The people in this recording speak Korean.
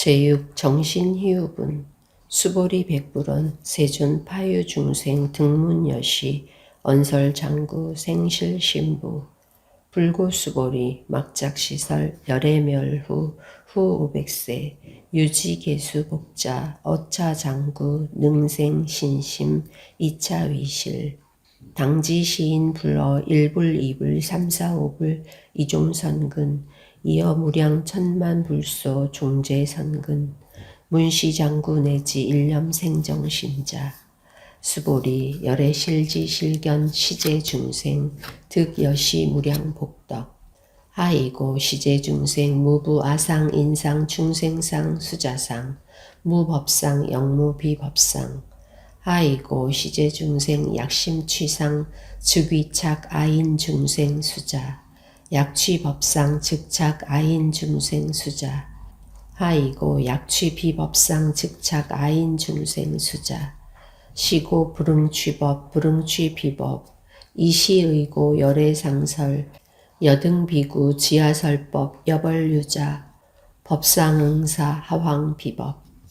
제6 정신희우분 수보리 백불원 세존 파유 중생 등문여시 언설장구 생실신부 불고수보리 막작시설 열애멸후 후 500세 유지개수복자 어차장구 능생신심 이차위실 당지시인 불어 1불 2불 3 4 5불 이종선근 이어 무량 천만 불소 종제 선근 문시 장구 내지 일념 생정 신자 수보리 열애 실지 실견 시제 중생 득 여시 무량 복덕. 하이고 시제 중생 무부 아상 인상 중생상 수자상 무법상 영무 비법상. 하이고 시제 중생 약심 취상 즉위착 아인 중생 수자 약취 법상 즉착 아인 중생 수자. 하이고 약취 비법상 즉착 아인 중생 수자. 시고 불응취법 불응취 비법. 이시의고 열애상설. 여등비구 지하설법 여벌유자. 법상응사 하왕비법